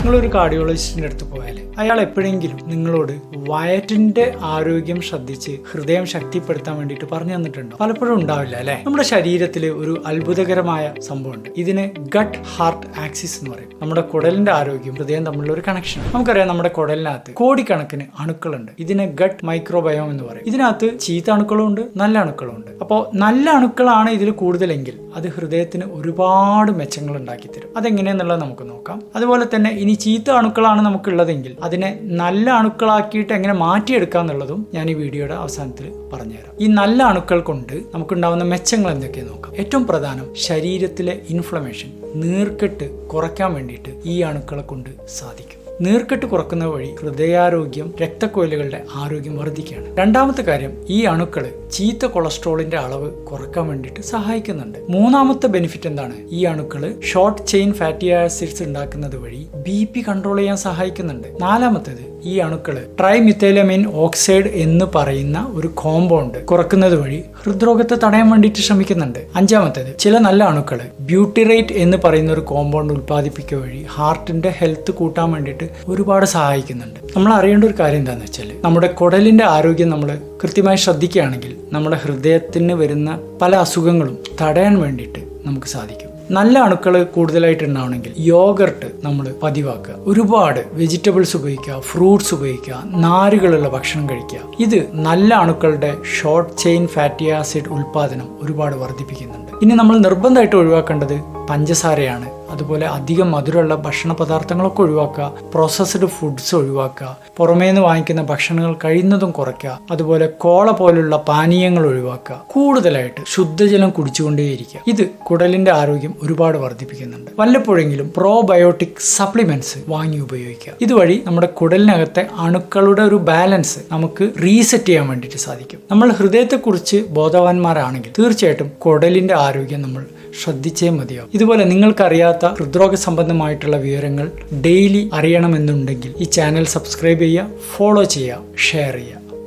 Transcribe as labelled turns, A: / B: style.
A: നിങ്ങളൊരു കാർഡിയോളജിസ്റ്റിന്റെ അടുത്ത് പോയാൽ അയാൾ എപ്പോഴെങ്കിലും നിങ്ങളോട് വയറ്റിന്റെ ആരോഗ്യം ശ്രദ്ധിച്ച് ഹൃദയം ശക്തിപ്പെടുത്താൻ വേണ്ടിയിട്ട് പറഞ്ഞു തന്നിട്ടുണ്ടോ? പലപ്പോഴും ഉണ്ടാവില്ല അല്ലെ? നമ്മുടെ ശരീരത്തിൽ ഒരു അത്ഭുതകരമായ സംഭവമുണ്ട്. ഇതിന് ഗട്ട് ഹാർട്ട് ആക്സിസ് എന്ന് പറയും. നമ്മുടെ കുടലിന്റെ ആരോഗ്യം ഹൃദയം തമ്മിലുള്ള ഒരു കണക്ഷൻ നമുക്കറിയാം നമ്മുടെ കുടലിനകത്ത് കോടിക്കണക്കിന് അണുക്കളുണ്ട്. ഇതിനെ ഗട്ട് മൈക്രോബയോം എന്ന് പറയും. ഇതിനകത്ത് ചീത്ത അണുക്കളും ഉണ്ട് നല്ല അണുക്കളും ഉണ്ട്. അപ്പോൾ നല്ല അണുക്കളാണ് ഇതിൽ കൂടുതലെങ്കിൽ അത് ഹൃദയത്തിന് ഒരുപാട് മെച്ചങ്ങൾ ഉണ്ടാക്കി തരും അതെങ്ങനെയെന്നുള്ളത് നമുക്ക് നോക്കാം. അതുപോലെ തന്നെ ഇനി ചീത്ത അണുക്കളാണ് നമുക്കുള്ളതെങ്കിൽ അതിനെ നല്ല അണുക്കളാക്കിയിട്ട് എങ്ങനെ മാറ്റിയെടുക്കാം എന്നുള്ളതും ഞാൻ ഈ വീഡിയോയുടെ അവസാനത്തിൽ പറഞ്ഞുതരാം. ഈ നല്ല അണുക്കൾ കൊണ്ട് നമുക്കുണ്ടാവുന്ന മെച്ചങ്ങൾ എന്തൊക്കെയെന്ന് നോക്കാം. ഏറ്റവും പ്രധാനം ശരീരത്തിലെ ഇൻഫ്ലമേഷൻ നീർക്കെട്ട് കുറയ്ക്കാൻ വേണ്ടിയിട്ട് ഈ അണുക്കളെ കൊണ്ട് സാധിക്കും. നീർക്കെട്ട് കുറക്കുന്ന വഴി ഹൃദയാരോഗ്യം രക്തക്കൊയിലുകളുടെ ആരോഗ്യം വർദ്ധിക്കുകയാണ്. രണ്ടാമത്തെ കാര്യം ഈ അണുക്കൾ ചീത്ത കൊളസ്ട്രോളിന്റെ അളവ് കുറയ്ക്കാൻ വേണ്ടിയിട്ട് സഹായിക്കുന്നുണ്ട്. മൂന്നാമത്തെ ബെനിഫിറ്റ് എന്താണ്? ഈ അണുക്കൾ ഷോർട്ട് ചെയിൻ ഫാറ്റി ആസിഡ്സ് ഉണ്ടാക്കുന്നത് വഴി ബി പി കൺട്രോൾ ചെയ്യാൻ സഹായിക്കുന്നുണ്ട്. നാലാമത്തേത് ഈ അണുക്കൾ ട്രൈമിത്തേലമിൻ ഓക്സൈഡ് എന്ന് പറയുന്ന ഒരു കോമ്പൗണ്ട് കുറക്കുന്നത് വഴി ഹൃദ്രോഗത്തെ തടയാൻ വേണ്ടിയിട്ട് ശ്രമിക്കുന്നുണ്ട്. അഞ്ചാമത്തേത് ചില നല്ല അണുക്കൾ ബ്യൂട്ടിറേറ്റ് എന്ന് പറയുന്ന ഒരു കോമ്പൗണ്ട് ഉൽപ്പാദിപ്പിക്കുക വഴി ഹാർട്ടിന്റെ ഹെൽത്ത് കൂട്ടാൻ വേണ്ടിയിട്ട് ഒരുപാട് സഹായിക്കുന്നുണ്ട്. നമ്മൾ അറിയേണ്ട ഒരു കാര്യം എന്താണെന്ന് വെച്ചാൽ നമ്മുടെ കുടലിന്റെ ആരോഗ്യം നമ്മൾ കൃത്യമായി ശ്രദ്ധിക്കുകയാണെങ്കിൽ നമ്മുടെ ഹൃദയത്തിന് വരുന്ന പല അസുഖങ്ങളും തടയാൻ വേണ്ടിയിട്ട് നമുക്ക് സാധിക്കും. നല്ല അണുക്കൾ കൂടുതലായിട്ട് ഉണ്ടാവണമെങ്കിൽ യോഗർട്ട് നമ്മൾ പതിവാക്കുക. ഒരുപാട് വെജിറ്റബിൾസ് ഉപയോഗിക്കുക ഫ്രൂട്ട്സ് ഉപയോഗിക്കുക നാരുകളുള്ള ഭക്ഷണം കഴിക്കുക. ഇത് നല്ല അണുക്കളുടെ ഷോർട്ട് ചെയിൻ ഫാറ്റി ആസിഡ് ഉൽപാദനം ഒരുപാട് വർദ്ധിപ്പിക്കുന്നുണ്ട്. ഇനി നമ്മൾ നിർബന്ധമായിട്ട് ഒഴിവാക്കേണ്ടത് പഞ്ചസാരയാണ്. അതുപോലെ അധികം മധുരമുള്ള ഭക്ഷണ പദാർത്ഥങ്ങളൊക്കെ ഒഴിവാക്കുക പ്രോസസ്ഡ് ഫുഡ്സ് ഒഴിവാക്കുക പുറമേ നിന്ന് വാങ്ങിക്കുന്ന ഭക്ഷണങ്ങൾ കഴിയുന്നതും കുറയ്ക്കുക അതുപോലെ കോള പോലുള്ള പാനീയങ്ങൾ ഒഴിവാക്കുക കൂടുതലായിട്ട് ശുദ്ധജലം കുടിച്ചുകൊണ്ടേയിരിക്കുക. ഇത് കുടലിന്റെ ആരോഗ്യം ഒരുപാട് വർദ്ധിപ്പിക്കുന്നുണ്ട്. വല്ലപ്പോഴെങ്കിലും പ്രോബയോട്ടിക് സപ്ലിമെന്റ്സ് വാങ്ങി ഉപയോഗിക്കുക. ഇതുവഴി നമ്മുടെ കുടലിനകത്തെ അണുക്കളുടെ ഒരു ബാലൻസ് നമുക്ക് റീസെറ്റ് ചെയ്യാൻ വേണ്ടിയിട്ട് സാധിക്കും. നമ്മൾ ഹൃദയത്തെക്കുറിച്ച് ബോധവാന്മാരാണെങ്കിൽ തീർച്ചയായിട്ടും കുടലിന്റെ ആരോഗ്യം നമ്മൾ ശ്രദ്ധിച്ചേ മതിയാവും. ഇതുപോലെ നിങ്ങൾക്കറിയാത്ത ഹൃദ്രോഗ സംബന്ധമായിട്ടുള്ള വിവരങ്ങൾ ഡെയിലി അറിയണമെന്നുണ്ടെങ്കിൽ ഈ ചാനൽ സബ്സ്ക്രൈബ് ചെയ്യുക ഫോളോ ചെയ്യുക ഷെയർ ചെയ്യുക.